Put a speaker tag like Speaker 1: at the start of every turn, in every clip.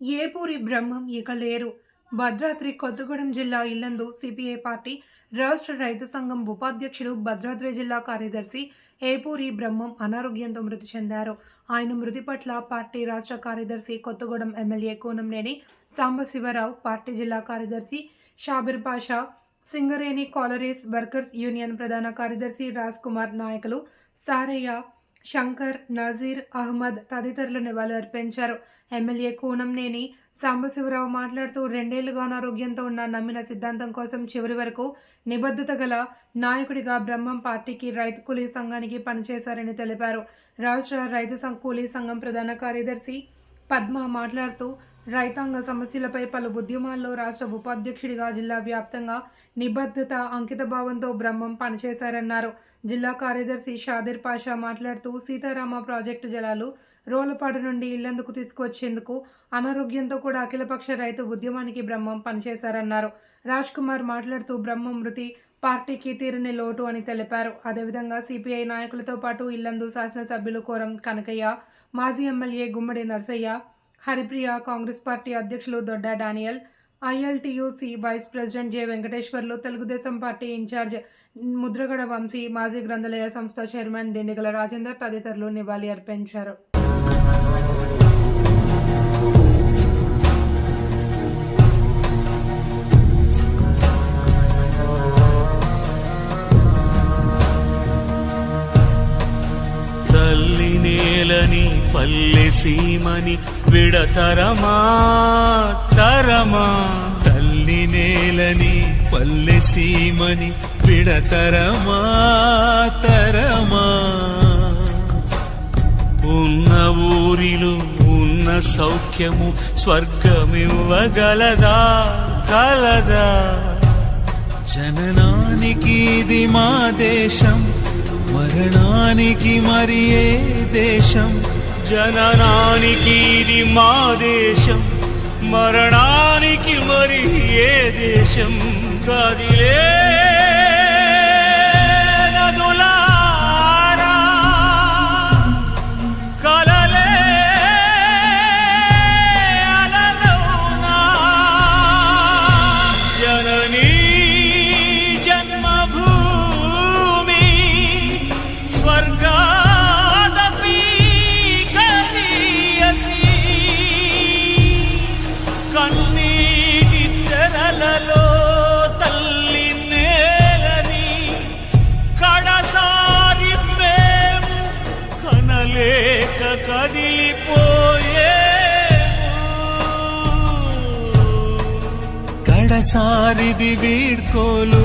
Speaker 1: ఏపూరి బ్రహ్మం ఇక లేరు. భద్రాద్రి కొత్తగూడెం జిల్లా ఇల్లందు సిపిఐ పార్టీ రాష్ట్ర రైతు సంఘం ఉపాధ్యక్షుడు భద్రాద్రి జిల్లా కార్యదర్శి ఏపూరి బ్రహ్మం అనారోగ్యంతో మృతి చెందారు. ఆయన మృతి పట్ల పార్టీ రాష్ట్ర కార్యదర్శి కొత్తగూడెం ఎమ్మెల్యే కూనంనేని సాంబశివరావు పార్టీ జిల్లా కార్యదర్శి Shabbir Pasha Singareni collieries workers union ప్రధాన కార్యదర్శి రాజ్ కుమార్ నాయకులు సారయ్య శంకర్ నజీర్ అహ్మద్ తదితరులు నివాళులర్పించారు ఎమ్మెల్యే కూనంనేని సాంబశివరావు మాట్లాడుతూ రెండేళ్ళుగా అనారోగ్యంతో ఉన్న నమ్మిన సిద్ధాంతం కోసం చివరి వరకు నిబద్ధత గల నాయకుడిగా బ్రహ్మం పార్టీకి రైతు కూలీ సంఘానికి పనిచేశారని తెలిపారు. రాష్ట్ర రైతు సంఘ కూలీ సంఘం ప్రధాన కార్యదర్శి పద్మ మాట్లాడుతూ రైతాంగ సమస్యలపై పలు ఉద్యమాల్లో రాష్ట్ర ఉపాధ్యక్షుడిగా జిల్లా వ్యాప్తంగా నిబద్ధత అంకితభావంతో బ్రహ్మం పనిచేశారన్నారు. జిల్లా కార్యదర్శి షాదిర్ పాషా మాట్లాడుతూ సీతారామ ప్రాజెక్టు జలాలు రోలపాడు నుండి ఇల్లందుకు తీసుకువచ్చేందుకు అనారోగ్యంతో కూడా అఖిలపక్ష రైతు ఉద్యమానికి బ్రహ్మం పనిచేశారన్నారు. రాజ్ కుమార్ మాట్లాడుతూ బ్రహ్మం మృతి పార్టీకి తీరని లోటు అని తెలిపారు. అదేవిధంగా సిపిఐ నాయకులతో పాటు ఇల్లందు శాసనసభ్యులు కోరం కనకయ్య మాజీ ఎమ్మెల్యే గుమ్మడి నర్సయ్య హరిప్రియ కాంగ్రెస్ పార్టీ అధ్యక్షులు Dodda Daniel INTUC vice president J Venkateswarlu Telugu Desam party in-charge Mudragada Vamsi మాజీ గ్రంథాలయ సంస్థ చైర్మన్ దిండిగల రాజేందర్ తదితరులు నివాళి అర్పించారు
Speaker 2: నేలని పల్లె సీమని విడతరమా తరమా?
Speaker 3: తల్లి నేలని పల్లె సీమని విడతరమా తరమా?
Speaker 2: ఉన్న ఊరిలో ఉన్న సౌఖ్యము స్వర్గమివ్వగలదా కలదా?
Speaker 3: జననానికి ఇది మా దేశం మరణానికి మరి ఏ దేశం?
Speaker 2: జననానికి ఇది మా దేశం. మరణానికి మరి ఏ దేశం? కదిలే
Speaker 3: సారిది వీడ్కోలు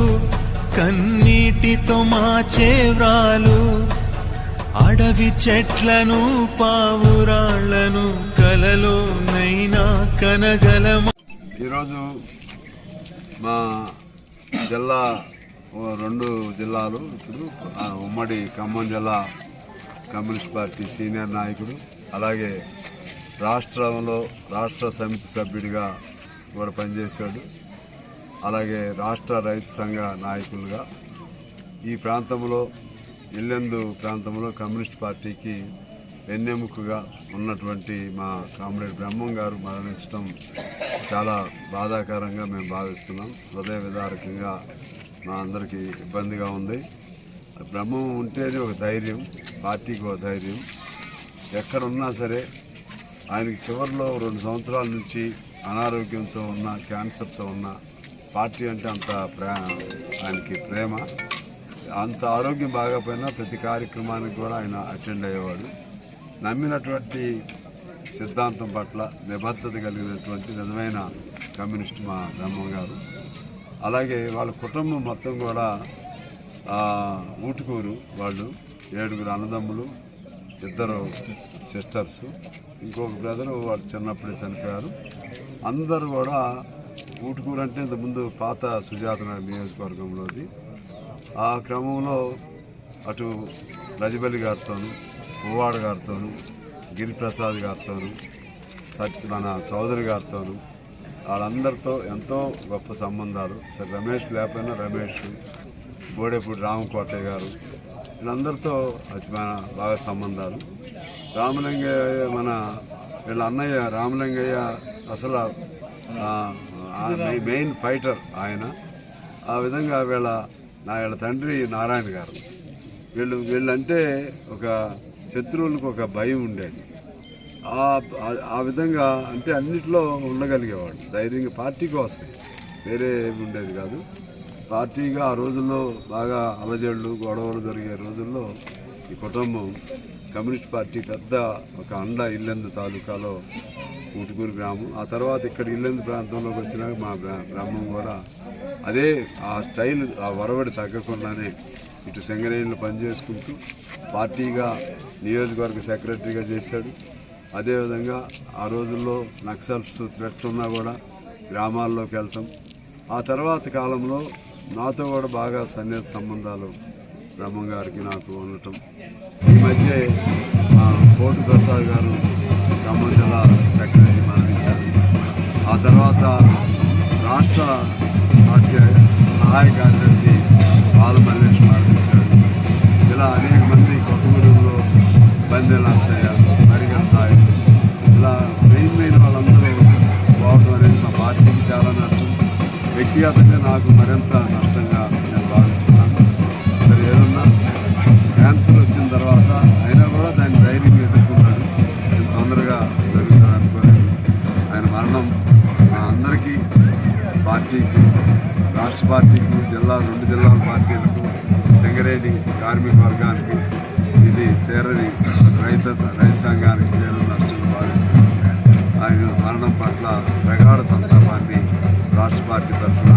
Speaker 3: కన్నీటితో మా చేవ్రాలు అడవి చెట్లను పావురాళ్ళను కలలోనైనా నైనా
Speaker 4: ఈరోజు మా జిల్లా ఓ రెండు జిల్లాలు ఇప్పుడు ఆ ఉమ్మడి ఖమ్మం జిల్లా కమ్యూనిస్ట్ పార్టీ సీనియర్ నాయకుడు అలాగే రాష్ట్రంలో రాష్ట్ర సమితి సభ్యుడిగా కూడా పనిచేశాడు. అలాగే రాష్ట్ర రైతు సంఘ నాయకులుగా ఈ ప్రాంతంలో ఇల్లెందు ప్రాంతంలో కమ్యూనిస్ట్ పార్టీకి వెన్నెముకగా ఉన్నటువంటి మా కామ్రేడ్ బ్రహ్మం గారు మరణించడం చాలా బాధాకరంగా మేము భావిస్తున్నాం. హృదయ విదారకంగా మా అందరికీ ఇబ్బందిగా ఉంది. బ్రహ్మం ఉంటేనే ఒక ధైర్యం పార్టీకి ఒక ధైర్యం. ఎక్కడున్నా సరే ఆయనకి చివరిలో రెండు సంవత్సరాల నుంచి అనారోగ్యంతో ఉన్న క్యాన్సర్తో ఉన్న పార్టీ అంటే అంత ప్రే ఆయనకి ప్రేమ. అంత ఆరోగ్యం బాగాపోయినా ప్రతి కార్యక్రమానికి కూడా ఆయన అటెండ్ అయ్యేవాడు. నమ్మినటువంటి సిద్ధాంతం పట్ల నిబద్ధత కలిగినటువంటి నిజమైన కమ్యూనిస్ట్ మా బ్రహ్మం గారు. అలాగే వాళ్ళ కుటుంబం మొత్తం కూడా ఊటుకూరు వాళ్ళు ఏడుగురు అన్నదమ్ములు ఇద్దరు సిస్టర్స్ ఇంకొక బ్రదరు వాళ్ళు చిన్నప్పుడే చనిపోయారు. అందరూ కూడా ఊటుకూరు అంటే ఇంతకుముందు పాత సుజాత నగర్ నియోజకవర్గంలోది ఆ క్రమంలో అటు రజబలి గారితోను పువ్వాడ గారితోను గిరిప్రసాద్ గారితోను సత్య మన చౌదరి గారితోను వాళ్ళందరితో ఎంతో గొప్ప సంబంధాలు. సరే రమేష్ లేకపోయినా రమేష్ బోడేపూడి రామకోటయ్య గారు వీళ్ళందరితో అతి మన బాగా సంబంధాలు. రామలింగయ్య మన వీళ్ళ అన్నయ్య రామలింగయ్య అసలు మెయిన్ ఫైటర్ ఆయన. ఆ విధంగా వీళ్ళ నా వీళ్ళ తండ్రి నారాయణ గారు. వీళ్ళు వీళ్ళంటే ఒక శత్రువులకు ఒక భయం ఉండేది. ఆ- విధంగా అంటే అన్నిట్లో ఉండగలిగేవాడు. ధైర్యంగా పార్టీ కోసం వేరే ఏమి ఉండేది కాదు. పార్టీగా ఆ రోజుల్లో బాగా అలజడులు గొడవలు జరిగే రోజుల్లో ఈ కుటుంబం కమ్యూనిస్ట్ పార్టీ పెద్ద ఒక అండ ఇల్లెందు తాలూకాలో కూటుకూరు గ్రామం. ఆ తర్వాత ఇక్కడ ఇల్లెందు ప్రాంతంలోకి వచ్చినాక మా బ్రా- కూడా అదే ఆ స్టైల్ ఆ వరవడి తగ్గకుండానే ఇటు సెంగరేణిలో పనిచేసుకుంటూ పార్టీగా నియోజకవర్గ సెక్రటరీగా చేశాడు. అదేవిధంగా ఆ రోజుల్లో నక్సల్స్ థ్రెట్ ఉన్నా కూడా గ్రామాల్లోకి వెళ్ళటం ఆ తర్వాత కాలంలో నాతో కూడా బాగా సన్నిహిత సంబంధాలు బ్రహ్మం గారికి నాకు ఉండటం. ఈ మధ్య కోటి కోటు ప్రసాద్ గారు ఖమ్మం జిల్లా సెక్రటరీ మరణించారు. ఆ తర్వాత రాష్ట్ర పార్టీ సహాయ కార్యదర్శి బాల మల్లేష్ మరణించాడు ఇలా అనేక మంది కొత్తగూడెంలో బందెల నర్సయ్య మరిగల్ సాయి. ఇలా మెయిన్ మెయిన్ వాళ్ళందరూ పోవడం అనేది మా పార్టీకి చాలా నష్టం. వ్యక్తిగతంగా నాకు మరింత పార్టీ పార్టీకి జిల్లా రెండు జిల్లాల పార్టీలకు సింగరేణి కార్మిక వర్గానికి ఇది తీరని రైత రైతు సంఘానికి తీరని నష్టం భావిస్తున్నాను ఆయన మరణం పట్ల ప్రగాఢ సంతాపాన్ని రాష్ట్ర పార్టీ తరఫున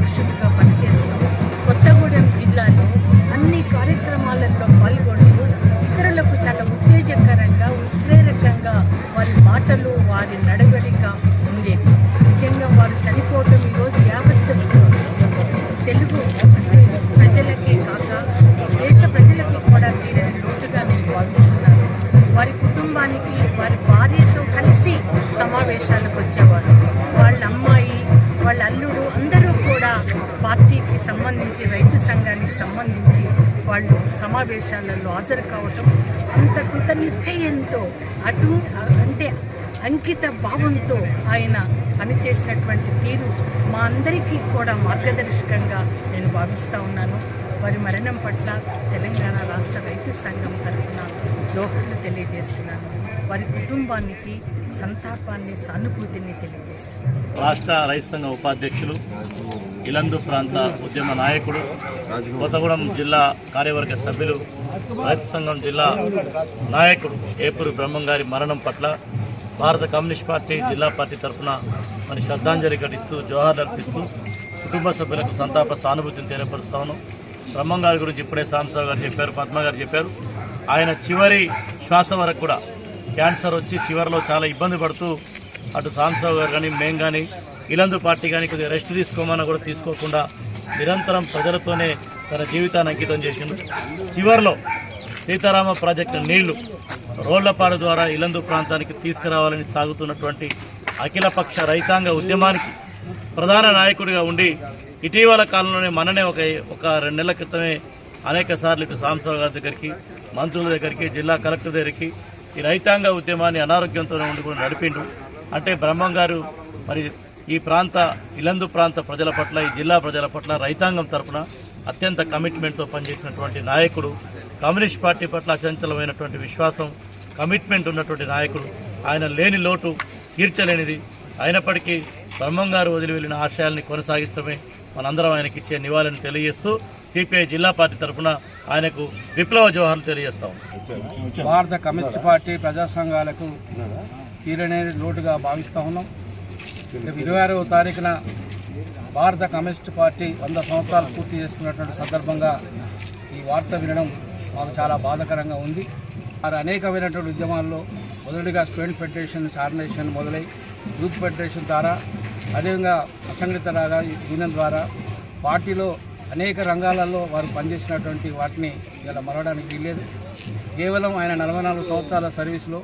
Speaker 5: అధ్యక్షుడిగా పనిచేస్తూ. కొత్తగూడెం జిల్లాలో అన్ని కార్యక్రమాలలో పాల్గొంటూ ఇతరులకు చాలా ఉత్తేజకరంగా ఉత్ప్రేరకంగా వారి మాటలు వారి నడవడిక ఉండేది నిజంగా వారు చనిపోవటం ఈరోజు యావత్ తెలుగు ప్రజలకే కాక దేశ ప్రజలకు కూడా తీరని లోటుగా నేను భావిస్తున్నాను. వారి కుటుంబానికి వారి భార్యతో కలిసి సమావేశాలకు వచ్చేవారు. సంబంధించి రైతు సంఘానికి సంబంధించి వాళ్ళు సమావేశాలలో హాజరు కావటం అంత కృత నిశ్చయంతో అటు అంటే అంకిత భావంతో ఆయన పనిచేసినటువంటి తీరు మా అందరికీ కూడా మార్గదర్శకంగా నేను భావిస్తూ ఉన్నాను. వారి మరణం పట్ల తెలంగాణ రాష్ట్ర రైతు సంఘం తరఫున జోహర్లు తెలియజేస్తున్నాను. వారి కుటుంబానికి సంతాపాన్ని సానుభూతిని తెలియజేస్తున్నాను
Speaker 6: రాష్ట్ర రైతు సంఘ ఉపాధ్యక్షులు ఇలందు ప్రాంత ఉద్యమ నాయకుడు కొత్తగూడెం జిల్లా కార్యవర్గ సభ్యులు రైతు సంఘం జిల్లా నాయకుడు ఏపూరు బ్రహ్మం గారి మరణం పట్ల భారత కమ్యూనిస్ట్ పార్టీ జిల్లా పార్టీ తరఫున మరి శ్రద్ధాంజలి ఘటిస్తూ జోహార్లు అర్పిస్తూ కుటుంబ సభ్యులకు సంతాప సానుభూతిని తెలియపరుస్తాను బ్రహ్మం గారి గురించి ఇప్పుడే సాంబశివ గారు చెప్పారు పద్మ గారు చెప్పారు. ఆయన చివరి శ్వాస వరకు కూడా క్యాన్సర్ వచ్చి చివరిలో చాలా ఇబ్బంది పడుతూ అటు సాంబశివ గారు కానీ మేం కానీ ఇలందు పార్టీ కానీ కొద్దిగా రెస్ట్ తీసుకోమన్నా కూడా తీసుకోకుండా నిరంతరం ప్రజలతోనే తన జీవితాన్ని అంకితం చేసిండు. చివరిలో సీతారామ ప్రాజెక్టు నీళ్ళు రోళ్ళపాడు ద్వారా ఇలందు ప్రాంతానికి తీసుకురావాలని సాగుతున్నటువంటి అఖిలపక్ష రైతాంగ ఉద్యమానికి ప్రధాన నాయకుడిగా ఉండి ఇటీవల కాలంలోనే మననే ఒక ఒక రెండు నెలల క్రితమే అనేక సార్లు ఇటు సాంసరావు గారి దగ్గరికి మంత్రుల దగ్గరికి జిల్లా కలెక్టర్ దగ్గరికి ఈ రైతాంగ ఉద్యమాన్ని అనారోగ్యంతోనే ఉండి కూడా నడిపిండు. అంటే బ్రహ్మం గారు మరి ఈ ప్రాంత ఇలందు ప్రాంత ప్రజల పట్ల ఈ జిల్లా ప్రజల పట్ల రైతాంగం తరపున అత్యంత కమిట్మెంట్తో పనిచేసినటువంటి నాయకుడు కమ్యూనిస్ట్ పార్టీ పట్ల అచంచలమైనటువంటి విశ్వాసం కమిట్మెంట్ ఉన్నటువంటి నాయకుడు ఆయన లేని లోటు తీర్చలేనిది. అయినప్పటికీ బ్రహ్మం గారు వదిలి వెళ్ళిన ఆశయాల్ని కొనసాగిస్తమే మనందరం ఆయనకి ఇచ్చే నివాళిని తెలియజేస్తూ సిపిఐ జిల్లా పార్టీ తరఫున ఆయనకు విప్లవ జవహర్లు తెలియజేస్తాం.
Speaker 7: భారత కమ్యూనిస్ట్ పార్టీ ప్రజా సంఘాలకు తీరనే లోటుగా భావిస్తూ ఉన్నాం. రేపు ఇరవై ఆరవ తారీఖున భారత కమ్యూనిస్ట్ పార్టీ వంద సంవత్సరాలు పూర్తి చేసుకున్నటువంటి సందర్భంగా ఈ వార్త వినడం మాకు చాలా బాధాకరంగా ఉంది. వారు అనేకమైనటువంటి ఉద్యమాల్లో మొదటిగా స్టూడెంట్ ఫెడరేషన్ చార్నేషన్ మొదలై యూత్ ఫెడరేషన్ ద్వారా అదేవిధంగా అసంఘటిత రాగా దీనం ద్వారా పార్టీలో అనేక రంగాలలో వారు పనిచేసినటువంటి వాటిని ఇలా మరవడానికి వీల్లేదు. కేవలం ఆయన నలభై నాలుగు సంవత్సరాల సర్వీస్లో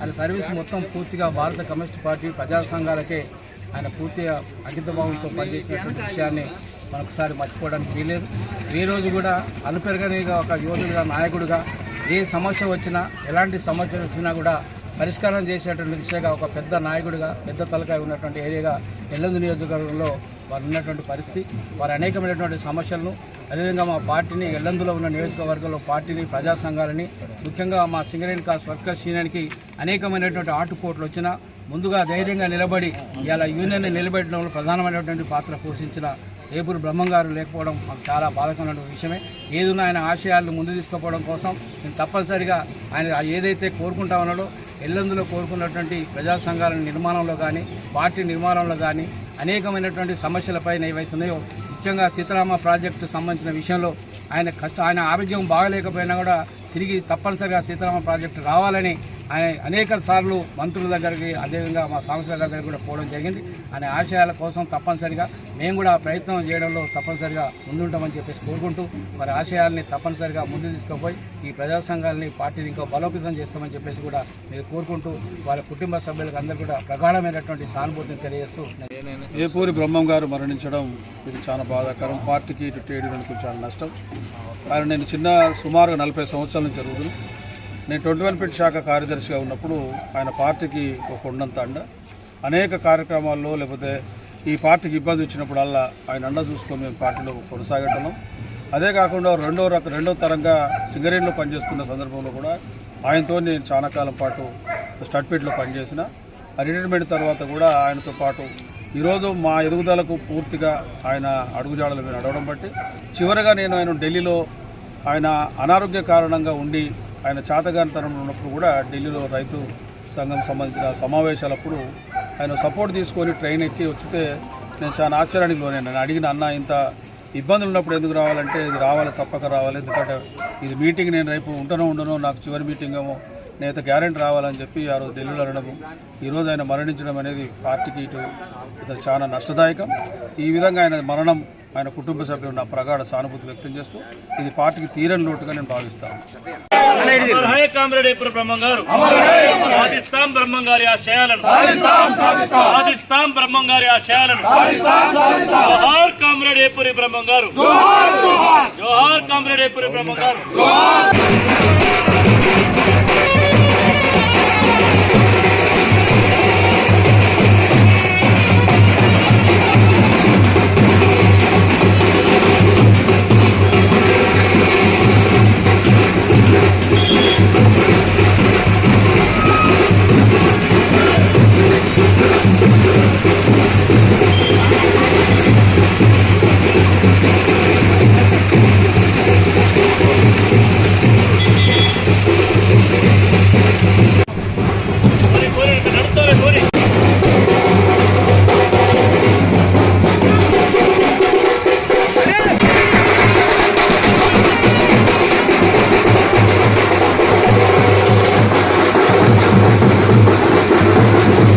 Speaker 7: ఆయన సర్వీస్ మొత్తం పూర్తిగా భారత కమ్యూనిస్ట్ పార్టీ ప్రజా సంఘాలకే ఆయన పూర్తిగా అంకితభావంతో పనిచేసినటువంటి విషయాన్ని మరొకసారి మర్చిపోవడానికి వీలేదు ఏ రోజు కూడా అనుపెరగనిగా ఒక యోధుడిగా నాయకుడిగా ఏ సమస్య వచ్చినా ఎలాంటి సమస్య వచ్చినా కూడా పరిష్కారం చేసేటువంటి దిశగా ఒక పెద్ద నాయకుడిగా పెద్ద తలకాయ ఉన్నటువంటి ఏరియాగా ఎల్లందు నియోజకవర్గంలో వారు ఉన్నటువంటి పరిస్థితి వారు అనేకమైనటువంటి సమస్యలను అదేవిధంగా మా పార్టీని ఎల్లందులో ఉన్న నియోజకవర్గంలో పార్టీని ప్రజా సంఘాలని ముఖ్యంగా మా సింగరేణి కాస్ వర్కర్స్ యూనియన్కి అనేకమైనటువంటి ఆటుపోట్లు వచ్చినా ముందుగా ధైర్యంగా నిలబడి ఇలా యూనియన్ని నిలబెట్టడంలో ప్రధానమైనటువంటి పాత్ర పోషించిన ఏపూరు బ్రహ్మంగారు లేకపోవడం మాకు చాలా బాధకరమైన విషయమే. ఏదున్న ఆయన ఆశయాలను ముందు తీసుకుపోవడం కోసం నేను తప్పనిసరిగా ఆయన ఏదైతే కోరుకుంటా ఉన్నాడో ఎల్లందులో కోరుకున్నటువంటి ప్రజా సంఘాల నిర్మాణంలో కానీ పార్టీ నిర్మాణంలో కానీ అనేకమైనటువంటి సమస్యలపైన ఏవైతున్నాయో ముఖ్యంగా సీతారామ ప్రాజెక్టు సంబంధించిన విషయంలో ఆయన కష్ట ఆయన ఆరోగ్యం బాగలేకపోయినా కూడా తిరిగి తప్పనిసరిగా సీతారామ ప్రాజెక్టు రావాలని ఆయన అనేక సార్లు మంత్రుల దగ్గరికి అదేవిధంగా మా సంస్థల దగ్గరికి కూడా పోవడం జరిగింది. ఆయన ఆశయాల కోసం తప్పనిసరిగా మేము కూడా ప్రయత్నం చేయడంలో తప్పనిసరిగా ముందుంటామని చెప్పేసి కోరుకుంటూ మరి ఆశయాల్ని తప్పనిసరిగా ముందు తీసుకుపోయి ఈ ప్రజా సంఘాలని పార్టీని ఇంకా బలోపేతం చేస్తామని చెప్పేసి కూడా మేము కోరుకుంటూ వాళ్ళ కుటుంబ సభ్యులకు అందరూ కూడా ప్రగాఢమైనటువంటి సానుభూతిని తెలియజేస్తూ
Speaker 8: ఏపూరి బ్రహ్మం గారు మరణించడం ఇది చాలా బాధాకరం. పార్టీకి ఇటు ట్రేడ్ చాలా నష్టం. ఆయన నేను చిన్న సుమారుగా నలభై సంవత్సరాల నుంచి జరుగుతుంది. నేను ట్వంటీ వన్ ఫిట్ శాఖ కార్యదర్శిగా ఉన్నప్పుడు ఆయన పార్టీకి ఒక కొండంత అండ. అనేక కార్యక్రమాల్లో లేకపోతే ఈ పార్టీకి ఇబ్బంది వచ్చినప్పుడల్లా ఆయన అండ చూసుకొని మేము పార్టీలో కొనసాగటం. అదే కాకుండా రెండో రక రెండో తరంగా సింగరేణిలో పనిచేస్తున్న సందర్భంలో కూడా ఆయనతో నేను చాలా కాలం పాటు స్టడ్పేట్లో పనిచేసిన. రిటైర్మెంట్ తర్వాత కూడా ఆయనతో పాటు ఈరోజు మా ఎదుగుదలకు పూర్తిగా ఆయన అడుగుజాడలు మేము నడవడం బట్టి చివరగా నేను ఆయన ఢిల్లీలో ఆయన అనారోగ్య కారణంగా ఉండి ఆయన చాతగానితనంలో ఉన్నప్పుడు కూడా ఢిల్లీలో రైతు సంఘం సంబంధించిన సమావేశాలప్పుడు ఆయన సపోర్ట్ తీసుకొని ట్రైన్ ఎక్కి వచ్చితే నేను చాలా ఆశ్చర్యానికి లోనే నేను అడిగిన అన్న ఇంత ఇబ్బందులు ఉన్నప్పుడు ఎందుకు రావాలంటే ఇది రావాలి తప్పక రావాలి. ఎందుకంటే ఇది మీటింగ్ నేను రేపు ఉంటనో ఉండనో నాకు చివరి మీటింగ్ ఏమో నేనైతే గ్యారెంటీ రావాలని చెప్పి ఆ రోజు ఢిల్లీలో అనడము. ఈరోజు ఆయన మరణించడం అనేది పార్టీకి ఇటు ఇది చాలా నష్టదాయకం. ఈ విధంగా ఆయన మరణం ఆయన కుటుంబ సభ్యులు నా ప్రగాఢ సానుభూతి వ్యక్తం చేస్తూ ఇది పార్టీకి తీరని లోటుగా నేను భావిస్తాను.
Speaker 6: అమర్ హై కామ్రేడ్ ఏపురు బ్రహ్మం గారు. సాధిస్తాం బ్రహ్మం గారి ఆశయాలను. సాధిస్తాం బ్రహ్మం గారి ఆశయాలను. జోహార్ కామ్రేడ్ ఏపురి బ్రహ్మం గారు. జోహార్ కామ్రేడ్ ఏపురి బ్రహ్మం గారు.